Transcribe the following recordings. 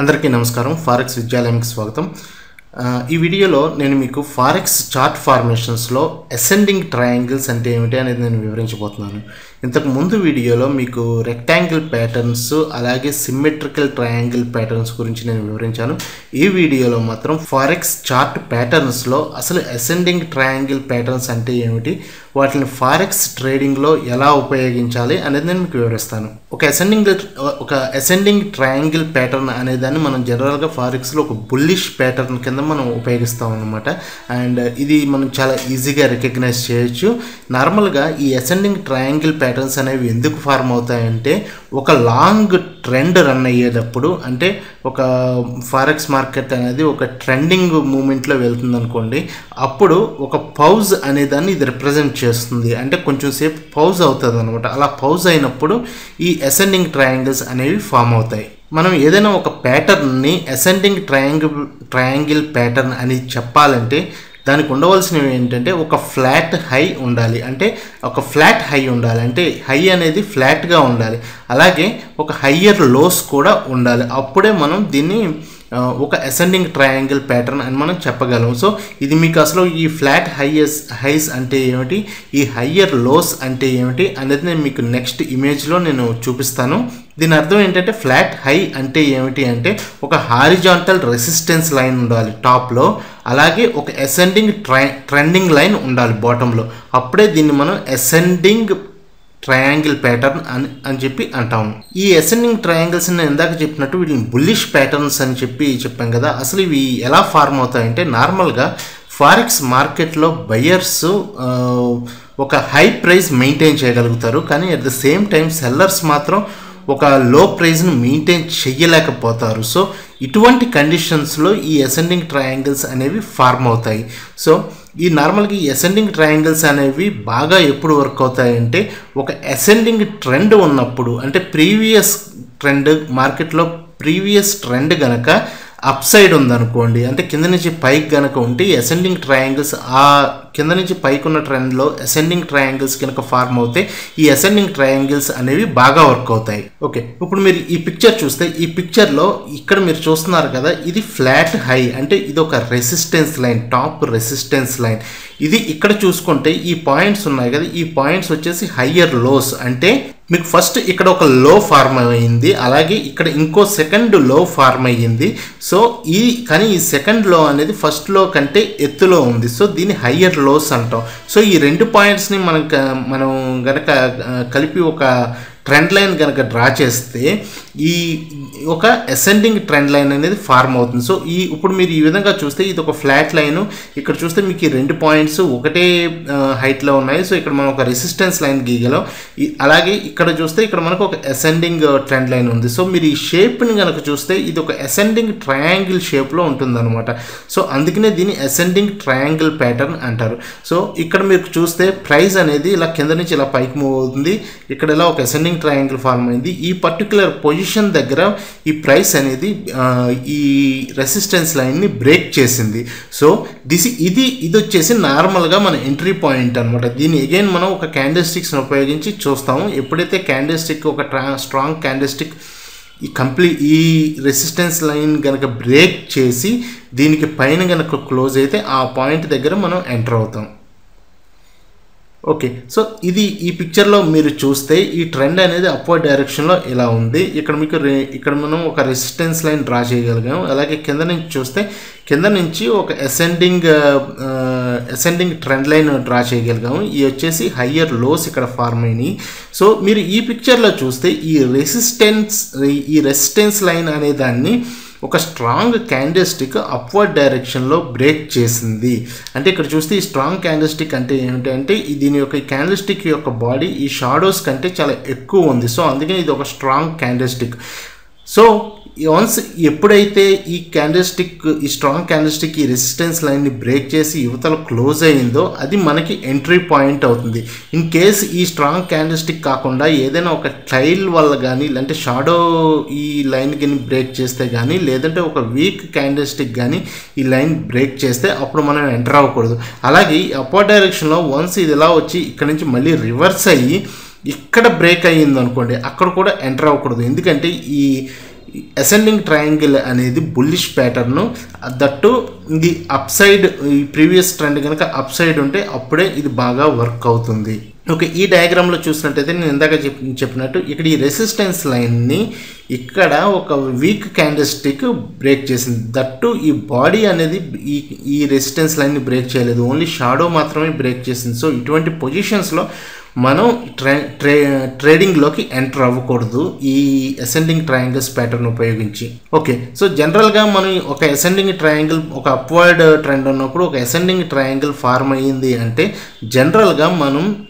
అందరికీ నమస్కారం. ఫారెక్స్ విద్యాలయంకి స్వాగతం. ఈ వీడియోలో నేను మీకు ఫారెక్స్ చార్ట్ ఫార్మేషన్స్లో అసెండింగ్ ట్రయాంగిల్స్ అంటే ఏమిటి అనేది నేను వివరించబోతున్నాను. ఇంతకు ముందు వీడియోలో మీకు రెక్టాంగిల్ ప్యాటర్న్స్ అలాగే సిమ్మెట్రికల్ ట్రయాంగిల్ ప్యాటర్న్స్ గురించి నేను వివరించాను. ఈ వీడియోలో మాత్రం ఫారెక్స్ చార్ట్ ప్యాటర్న్స్లో అసలు అసెండింగ్ ట్రయాంగిల్ ప్యాటర్న్స్ అంటే ఏమిటి? వాటిని ఫారెక్స్ ట్రేడింగ్లో ఎలా ఉపయోగించాలి అనేది నేను మీకు వివరిస్తాను. ఒక అసెండింగ్ ఒక అసెండింగ్ ట్రయాంగిల్ ప్యాటర్న్ అనే దాన్ని మనం జనరల్గా ఫారెక్స్లో ఒక బుల్లిష్ ప్యాటర్న్ కింద మనం ఉపయోగిస్తాం అనమాట అండ్ ఇది మనం చాలా ఈజీగా రికగ్నైజ్ చేయొచ్చు. నార్మల్గా ఈ అసెండింగ్ ట్రయాంగిల్ ప్యాటర్న్స్ అనేవి ఎందుకు ఫార్మ్ అవుతాయంటే ఒక లాంగ్ ట్రెండ్ రన్ అయ్యేటప్పుడు అంటే ఒక ఫారెక్స్ మార్కెట్ అనేది ఒక ట్రెండింగ్ మూమెంట్లో వెళ్తుంది అనుకోండి అప్పుడు ఒక పౌజ్ అనే దాన్ని ఇది రిప్రజెంట్ చేస్తుంది. అంటే కొంచెం సేపు పౌజ్ అవుతుంది అనమాట అలా పౌజ్ అయినప్పుడు ఈ అసెండింగ్ ట్రయాంగిల్స్ అనేవి ఫామ్ అవుతాయి. మనం ఏదైనా ఒక ప్యాటర్న్ని అసెండింగ్ ట్రయాంగిల్ ట్రయాంగిల్ ప్యాటర్న్ అని చెప్పాలంటే దానికి ఉండవలసినవి ఏంటంటే ఒక ఫ్లాట్ హై ఉండాలి. అంటే ఒక ఫ్లాట్ హై ఉండాలి. అంటే హై అనేది ఫ్లాట్గా ఉండాలి. అలాగే ఒక హయ్యర్ లోస్ కూడా ఉండాలి. అప్పుడే మనం దీన్ని ఒక అసెండింగ్ ట్రయాంగిల్ ప్యాటర్న్ అని మనం చెప్పగలం. సో ఇది మీకు అసలు ఈ ఫ్లాట్ హైయస్ హైస్ అంటే ఏమిటి? ఈ హయ్యర్ లోస్ అంటే ఏమిటి? అనేది నేను మీకు నెక్స్ట్ ఇమేజ్లో నేను చూపిస్తాను. దీని అర్థం ఏంటంటే ఫ్లాట్ హై అంటే ఏమిటి అంటే ఒక హారిజాంటల్ రెసిస్టెన్స్ లైన్ ఉండాలి టాప్లో అలాగే ఒక అసెండింగ్ ట్రై ట్రెండింగ్ లైన్ ఉండాలి బాటంలో అప్పుడే దీన్ని మనం అసెండింగ్ ట్రయాంగిల్ ప్యాటర్న్ అని అని చెప్పి అంటాము ఈ అసెండింగ్ ట్రయాంగిల్స్ నేను ఇందాక చెప్పినట్టు వీటిని బుల్లిష్ ప్యాటర్న్స్ అని చెప్పి చెప్పాం కదా అసలు ఇవి ఎలా ఫార్మ్ అవుతాయంటే నార్మల్గా ఫారెక్స్ మార్కెట్లో బయ్యర్స్ ఒక హై ప్రైస్ మెయింటైన్ చేయగలుగుతారు. కానీ at the same time sellers మాత్రం ఒక లో ప్రైస్ను మెయింటైన్ చెయ్యలేకపోతారు సో ఇటువంటి కండిషన్స్లో ఈ అసెండింగ్ ట్రయాంగిల్స్ అనేవి ఫార్మ్ అవుతాయి. సో ఈ నార్మల్గా ఈ అసెండింగ్ ట్రయాంగిల్స్ అనేవి బాగా ఎప్పుడు వర్క్ అవుతాయంటే ఒక అసెండింగ్ ట్రెండ్ ఉన్నప్పుడు అంటే ప్రీవియస్ ట్రెండ్ మార్కెట్లో ప్రీవియస్ ట్రెండ్ కనుక అప్ సైడ్ ఉందనుకోండి అంటే కింద నుంచి పైకి కనుక ఉంటే అసెండింగ్ ట్రయాంగిల్స్ ఆ కింద నుంచి పైకి ఉన్న ట్రెండ్లో అసెండింగ్ ట్రయాంగిల్స్ కనుక ఫార్మ్ అవుతే ఈ అసెండింగ్ ట్రయాంగిల్స్ అనేవి బాగా వర్క్ అవుతాయి. ఓకే ఇప్పుడు మీరు ఈ పిక్చర్ చూస్తే ఈ పిక్చర్లో ఇక్కడ మీరు చూస్తున్నారు కదా ఇది ఫ్లాట్ హై అంటే ఇది ఒక resistance line top resistance line ఇది ఇక్కడ చూసుకుంటే ఈ పాయింట్స్ ఉన్నాయి కదా ఈ పాయింట్స్ వచ్చేసి హయ్యర్ లోస్ అంటే మీకు ఫస్ట్ ఇక్కడ ఒక లో ఫార్మ్ అయ్యింది అలాగే ఇక్కడ ఇంకో సెకండ్లో ఫార్మ్ అయ్యింది. సో ఈ కానీ ఈ సెకండ్లో అనేది ఫస్ట్లో కంటే ఎత్తులో ఉంది. సో దీన్ని హయ్యర్ లోస్ అంటాం. సో ఈ రెండు పాయింట్స్ని మనం మనం గనక కలిపి ఒక ట్రెండ్ లైన్ కనుక డ్రా చేస్తే ఈ ఒక అసెండింగ్ ట్రెండ్ లైన్ అనేది ఫార్మ్ అవుతుంది. సో ఈ ఇప్పుడు మీరు ఈ విధంగా చూస్తే ఇది ఒక ఫ్లాట్ లైన్ ఇక్కడ చూస్తే మీకు ఈ రెండు పాయింట్స్ ఒకటే హైట్లో ఉన్నాయి. సో ఇక్కడ మనం ఒక రెసిస్టెన్స్ లైన్ గీయగలం. అలాగే ఇక్కడ చూస్తే ఇక్కడ మనకు ఒక అసెండింగ్ ట్రెండ్ లైన్ ఉంది. సో మీరు ఈ షేప్ని కనుక చూస్తే ఇది ఒక అసెండింగ్ ట్రయాంగిల్ షేప్లో ఉంటుందన్నమాట. సో అందుకనే దీన్ని అసెండింగ్ ట్రయాంగిల్ ప్యాటర్న్ అంటారు. సో ఇక్కడ మీరు చూస్తే ప్రైస్ అనేది ఇలా కింద నుంచి ఇలా పైకి మూవ్ అవుతుంది. ఇక్కడ ఇలా ఒక అసెండింగ్ ట్రయాంగిల్ ఫార్మ్ అయింది ఈ పర్టికులర్ పొజిషన్ దగ్గర ఈ ప్రైస్ అనేది ఈ రెసిస్టెన్స్ లైన్ని బ్రేక్ చేసింది. సో దిస్ ఇది ఇది వచ్చేసి నార్మల్గా మన ఎంట్రీ పాయింట్ అనమాట దీన్ని అగైన్ మనం ఒక క్యాండిల్ స్టిక్స్ని ఉపయోగించి చూస్తాము. ఎప్పుడైతే క్యాండిల్ స్టిక్ ఒక ట్రా స్ట్రాంగ్ క్యాండిల్ స్టిక్ ఈ కంప్లీట్ ఈ రెసిస్టెన్స్ లైన్ కనుక బ్రేక్ చేసి దీనికి పైన కనుక క్లోజ్ అయితే ఆ పాయింట్ దగ్గర మనం ఎంటర్ అవుతాం. ఓకే సో ఇది ఈ పిక్చర్లో మీరు చూస్తే ఈ ట్రెండ్ అనేది అప్వర్డ్ డైరెక్షన్లో ఇలా ఉంది. ఇక్కడ మీకు ఇక్కడ మనం ఒక రెసిస్టెన్స్ లైన్ డ్రా చేయగలిగాము. అలాగే కింద నుంచి చూస్తే కింద నుంచి ఒక ascending ascending trend line draw చేయగలిగాము. ఇవి వచ్చేసి హయ్యర్ లోస్ ఇక్కడ ఫార్మ్ అయినాయి. సో మీరు ఈ పిక్చర్లో చూస్తే ఈ రెసిస్టెన్స్ ఈ రెసిస్టెన్స్ లైన్ అనే దాన్ని ఒక స్ట్రాంగ్ క్యాండిల్ స్టిక్ అప్వర్డ్ డైరెక్షన్లో బ్రేక్ చేసింది. అంటే ఇక్కడ చూస్తే ఈ స్ట్రాంగ్ క్యాండిల్ స్టిక్ అంటే ఏంటంటే దీని యొక్క క్యాండిల్ స్టిక్ యొక్క బాడీ ఈ షాడోస్ కంటే చాలా ఎక్కువ ఉంది. సో అందుకని ఇది ఒక strong candle stick so once ఎప్పుడైతే ఈ క్యాండిస్టిక్ ఈ స్ట్రాంగ్ క్యాండిస్టిక్ ఈ రెసిస్టెన్స్ లైన్ని బ్రేక్ చేసి యువతలు క్లోజ్ అయ్యిందో అది మనకి ఎంట్రీ పాయింట్ అవుతుంది. ఇన్ కేస్ ఈ స్ట్రాంగ్ క్యాండిస్టిక్ కాకుండా ఏదైనా ఒక ట్రైల్ వల్ల కానీ లేదంటే షాడో ఈ లైన్ కానీ బ్రేక్ చేస్తే కానీ లేదంటే ఒక వీక్ క్యాండిల్స్టిక్ కానీ ఈ లైన్ బ్రేక్ చేస్తే అప్పుడు మనం ఎంటర్ అవ్వకూడదు. అలాగే ఈ డైరెక్షన్లో వన్స్ ఇది ఇలా వచ్చి ఇక్కడ నుంచి మళ్ళీ రివర్స్ అయ్యి ఇక్కడ బ్రేక్ అయ్యింది అనుకోండి అక్కడ కూడా ఎంటర్ అవ్వకూడదు. ఎందుకంటే ఈ అసెండింగ్ ట్రయాంగిల్ అనేది బుల్లిష్ ప్యాటర్న్ దట్టు ఇది అప్ సైడ్ ఈ ప్రీవియస్ ట్రెండ్ కనుక అప్ సైడ్ ఉంటే అప్పుడే ఇది బాగా వర్క్ అవుతుంది. ఓకే ఈ డయాగ్రామ్లో చూసినట్టయితే నేను ఇందాక చెప్ చెప్పినట్టు ఇక్కడ ఈ రెసిస్టెన్స్ లైన్ని ఇక్కడ ఒక వీక్ క్యాండిల్స్టిక్ బ్రేక్ చేసింది. దట్టు ఈ బాడీ అనేది ఈ ఈ రెసిస్టెన్స్ లైన్ని బ్రేక్ చేయలేదు. ఓన్లీ షాడో మాత్రమే బ్రేక్ చేసింది. సో ఇటువంటి పొజిషన్స్లో మనం ట్రే ట్రే ట్రేడింగ్లోకి ఎంటర్ అవ్వకూడదు. ఈ అసెండింగ్ ట్రయాంగిల్స్ ప్యాటర్న్ ఉపయోగించి. ఓకే సో జనరల్గా మనం ఒక అసెండింగ్ ట్రయాంగిల్ ఒక అప్వర్డ్ ట్రెండ్ ఉన్నప్పుడు ఒక అసెండింగ్ ట్రయాంగిల్ ఫార్మ్ అయ్యింది అంటే జనరల్గా మనం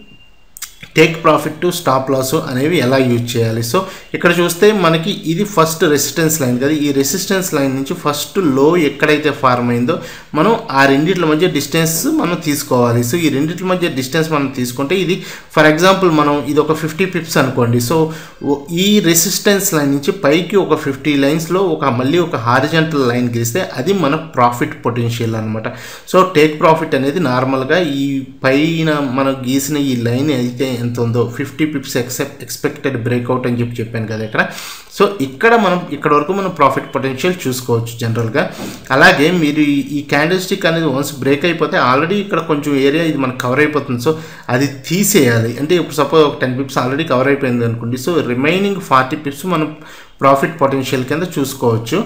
take profit to stop loss అనేవి ఎలా యూజ్ చేయాలి? సో ఇక్కడ చూస్తే మనకి ఇది ఫస్ట్ రెసిస్టెన్స్ లైన్ కదా. ఈ రెసిస్టెన్స్ లైన్ నుంచి ఫస్ట్లో ఎక్కడైతే ఫార్మ్ అయిందో మనం ఆ రెండిట్ల మధ్య డిస్టెన్స్ మనం తీసుకోవాలి. సో ఈ రెండిట్ల మధ్య డిస్టెన్స్ మనం తీసుకుంటే ఇది ఫర్ ఎగ్జాంపుల్ మనం ఇది ఒక ఫిఫ్టీ పిప్స్ అనుకోండి. సో ఈ రెసిస్టెన్స్ లైన్ నుంచి పైకి ఒక ఫిఫ్టీ లైన్స్లో ఒక మళ్ళీ ఒక హారిజెంటల్ లైన్ గీస్తే అది మన ప్రాఫిట్ పొటెన్షియల్ అనమాట సో టేక్ ప్రాఫిట్ అనేది నార్మల్గా ఈ పైన మనం గీసిన ఈ లైన్ అయితే ఎంత ఉందో fifty pips except expected breakout అని చెప్పి చెప్పాను కదా ఇక్కడ. సో ఇక్కడ మనం ఇక్కడ వరకు మనం ప్రాఫిట్ పొటెన్షియల్ చూసుకోవచ్చు జనరల్గా అలాగే మీరు ఈ- ఈ క్యాండిల్ స్టిక్ అనేది వన్స్ బ్రేక్ అయిపోతే ఆల్రెడీ ఇక్కడ కొంచెం ఏరియా ఇది మనకు కవర్ అయిపోతుంది. సో అది తీసేయాలి. అంటే ఇప్పుడు సపోజ్ ఒక టెన్ పిప్స్ ఆల్రెడీ కవర్ అయిపోయింది అనుకోండి. సో రిమైనింగ్ ఫార్టీ పిప్స్ మనం ప్రాఫిట్ పొటెన్షియల్ కింద చూసుకోవచ్చు.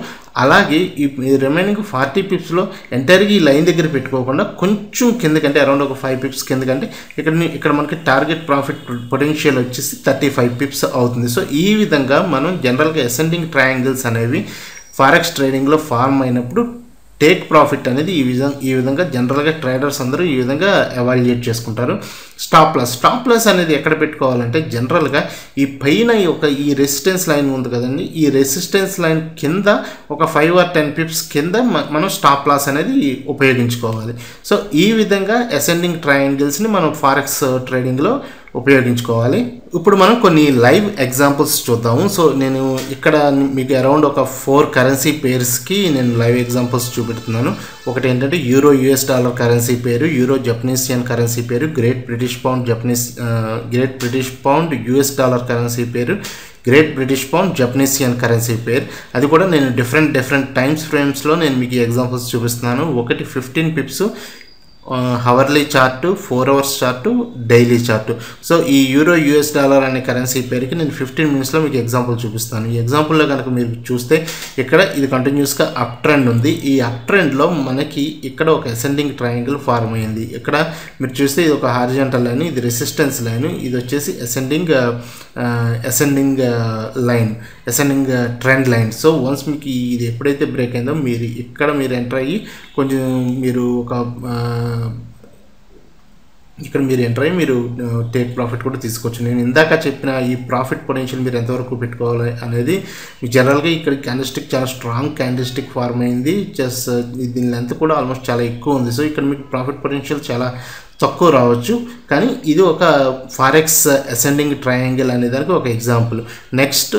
అలాగే ఈ రిమైనింగ్ ఫార్టీ పిప్స్లో ఎంటైర్గా ఈ లైన్ దగ్గర పెట్టుకోకుండా కొంచెం కిందకంటే అరౌండ్ ఒక ఫైవ్ పిప్స్ కిందకంటే ఇక్కడ ఇక్కడ మనకి టార్గెట్ ప్రాఫిట్ పొటెన్షియల్ వచ్చేసి థర్టీ ఫైవ్ పిప్స్ అవుతుంది. సో ఈ విధంగా మనం జనరల్గా అసెండింగ్ ట్రయాంగిల్స్ అనేవి ఫారెక్స్ ట్రేడింగ్లో ఫార్మ్ అయినప్పుడు టేక్ ప్రాఫిట్ అనేది ఈ విధంగా ఈ విధంగా జనరల్గా ట్రేడర్స్ అందరూ ఈ విధంగా ఎవాల్యుయేట్ చేసుకుంటారు. Stop loss. స్టాప్ లాస్ అనేది ఎక్కడ పెట్టుకోవాలంటే జనరల్గా ఈ పైన ఈ ఒక ఈ రెసిస్టెన్స్ లైన్ ఉంది కదండి. ఈ రెసిస్టెన్స్ లైన్ కింద ఒక ఫైవ్ ఆర్ టెన్ పిప్స్ కింద మనం స్టాప్ లాస్ అనేది ఉపయోగించుకోవాలి. సో ఈ విధంగా అసెండింగ్ ట్రయాంగిల్స్ని మనం ఫారెక్స్ ట్రేడింగ్లో ఉపయోగించుకోవాలి. ఇప్పుడు మనం కొన్ని లైవ్ ఎగ్జాంపుల్స్ చూద్దాము. సో నేను ఇక్కడ మీకు అరౌండ్ ఒక ఫోర్ కరెన్సీ పేర్స్కి నేను లైవ్ ఎగ్జాంపుల్స్ చూపెడుతున్నాను. ఒకటి ఏంటంటే euro US dollar currency pair euro Japanese yen currency pair Great British pound Japanese Great British pound US dollar currency pair Great British pound Japanese yen currency pair. అది కూడా నేను different different times ఫ్రేమ్స్లో నేను మీకు examples చూపిస్తున్నాను. ఒకటి fifteen pips hourly chart four hours chart daily chart so ఈ euro US dollar అనే currency పేరుకి నేను ఫిఫ్టీన్ మినిట్స్లో మీకు ఎగ్జాంపుల్ చూపిస్తాను. ఈ ఎగ్జాంపుల్లో కనుక మీరు చూస్తే ఇక్కడ ఇది కంటిన్యూస్గా అప్ ట్రెండ్ ఉంది. ఈ అప్ ట్రెండ్లో మనకి ఇక్కడ ఒక అసెండింగ్ ట్రయాంగిల్ ఫార్మ్ అయింది. ఇక్కడ మీరు చూస్తే ఇది ఒక హార్జెంటల్ లైన్ ఇది రెసిస్టెన్స్ లైన్ ఇది వచ్చేసి ascending ascending line ascending trend line so once మీకు ఇది ఎప్పుడైతే బ్రేక్ అయిందో మీరు ఇక్కడ మీరు ఎంటర్ అయ్యి కొంచెం మీరు ఒక ఇక్కడ మీరు ఎంటర్ అయ్యి మీరు టేక్ ప్రాఫిట్ కూడా తీసుకోవచ్చు. నేను ఇందాక చెప్పిన ఈ ప్రాఫిట్ పొటెన్షియల్ మీరు ఎంతవరకు పెట్టుకోవాలి అనేది జనరల్గా ఇక్కడ క్యాండిస్టిక్ చాలా స్ట్రాంగ్ క్యాండిస్టిక్ ఫార్మ్ అయింది. జస్ uh, దీని లెంత్ కూడా ఆల్మోస్ట్ చాలా ఎక్కువ ఉంది. సో ఇక్కడ మీకు ప్రాఫిట్ పొటెన్షియల్ చాలా తక్కువ రావచ్చు. కానీ ఇది ఒక ఫారెక్స్ అసెండింగ్ ట్రయాంగిల్ అనే దానికి ఒక ఎగ్జాంపుల్ నెక్స్ట్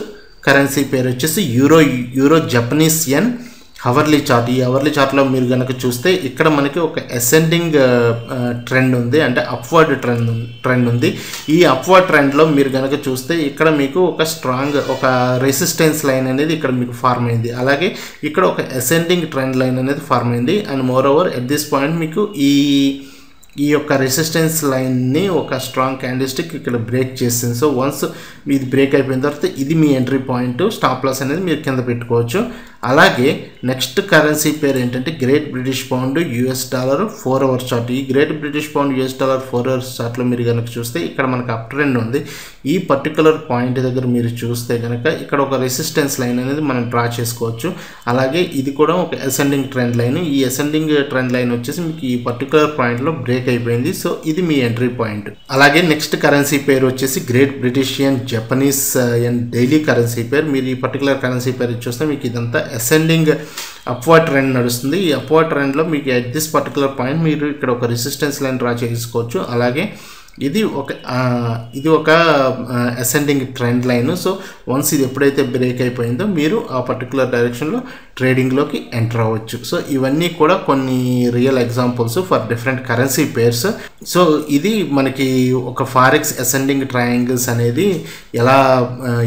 కరెన్సీ పేరు వచ్చేసి euro euro Japanese yen hourly chart. ఈ హవర్లీ చార్ట్లో మీరు కనుక చూస్తే ఇక్కడ మనకి ఒక అసెండింగ్ ట్రెండ్ ఉంది. అంటే అప్వర్డ్ ట్రెండ్ ట్రెండ్ ఉంది. ఈ అప్వర్డ్ ట్రెండ్లో మీరు కనుక చూస్తే ఇక్కడ మీకు ఒక స్ట్రాంగ్ ఒక రెసిస్టెన్స్ లైన్ అనేది ఇక్కడ మీకు ఫార్మ్ అయింది. అలాగే ఇక్కడ ఒక అసెండింగ్ ట్రెండ్ లైన్ అనేది ఫార్మ్ అయింది. And moreover at this point మీకు ఈ ఈ యొక్క రెసిస్టెన్స్ లైన్ని ఒక స్ట్రాంగ్ క్యాండిస్టిక్ ఇక్కడ బ్రేక్ చేసింది. సో వన్స్ ఇది బ్రేక్ అయిపోయిన తర్వాత ఇది మీ ఎంట్రీ పాయింట్ స్టాప్ లాస్ అనేది మీరు కింద పెట్టుకోవచ్చు. అలాగే నెక్స్ట్ కరెన్సీ పేరు ఏంటంటే Great British pound US dollar four hours chart ఈ Great British pound US dollar four hours చార్ట్లో మీరు కనుక చూస్తే ఇక్కడ మనకు అప్ ట్రెండ్ ఉంది. ఈ పర్టికులర్ పాయింట్ దగ్గర మీరు చూస్తే కనుక ఇక్కడ ఒక రెసిస్టెన్స్ లైన్ అనేది మనం డ్రా చేసుకోవచ్చు. అలాగే ఇది కూడా ఒక అసెండింగ్ ట్రెండ్ లైన్ ఈ అసెండింగ్ ట్రెండ్ లైన్ వచ్చేసి మీకు ఈ పర్టికులర్ పాయింట్లో బ్రేక్ అయిపోయింది. సో ఇది మీ ఎంట్రీ పాయింట్ అలాగే నెక్స్ట్ కరెన్సీ పేరు వచ్చేసి Great British yen Japanese and daily currency pair. మీరు ఈ పర్టికులర్ కరెన్సీ పేరు చూస్తే మీకు ఇదంతా అసెండింగ్ అప్వర్డ్ ట్రెండ్ నడుస్తుంది. ఈ అప్వర్డ్ ట్రెండ్లో మీకు ఎట్ దిస్ పర్టికులర్ పాయింట్ మీరు ఇక్కడ ఒక రెసిస్టెన్స్ లైన్ డ్రా చేసుకోవచ్చు అలాగే ఇది ఒక ఇది ఒక ascending trend line so once ఇది ఎప్పుడైతే బ్రేక్ అయిపోయిందో మీరు ఆ పర్టికులర్ డైరెక్షన్లో ట్రేడింగ్లోకి ఎంటర్ అవ్వచ్చు. సో ఇవన్నీ కూడా కొన్ని real examples for different currency pairs so ఇది మనకి ఒక ఫారెక్స్ అసెండింగ్ ట్రయాంగిల్స్ అనేది ఎలా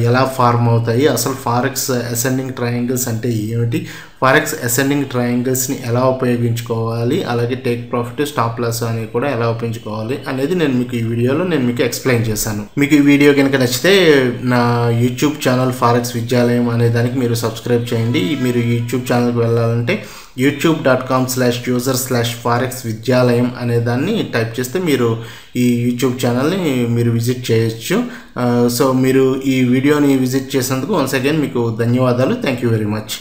ఎలా ఫార్మ్ అవుతాయి? అసలు ఫారెక్స్ అసెండింగ్ ట్రయాంగిల్స్ అంటే ఏమిటి? ఫారెక్స్ అసెండింగ్ ట్రయాంగిల్స్ని ఎలా ఉపయోగించుకోవాలి? అలాగే టేక్ ప్రాఫిట్ స్టాప్ లాస్ అనేవి కూడా ఎలా ఉపయోగించుకోవాలి? అనేది నేను మీకు ఈ వీడియోలో నేను మీకు ఎక్స్ప్లెయిన్ చేశాను. మీకు ఈ వీడియో కనుక నచ్చితే నా యూట్యూబ్ ఛానల్ ఫారెక్స్ విద్యాలయం అనే దానికి మీరు సబ్స్క్రైబ్ చేయండి. మీరు యూట్యూబ్ ఛానల్కి వెళ్ళాలంటే YouTube dot com slash user slash forex Vidyalayam అనే దాన్ని టైప్ చేస్తే మీరు ఈ యూట్యూబ్ ఛానల్ని మీరు విజిట్ చేయొచ్చు. సో మీరు ఈ వీడియోని విజిట్ చేసినందుకు వన్స్ అగైన్ మీకు ధన్యవాదాలు. Thank you very much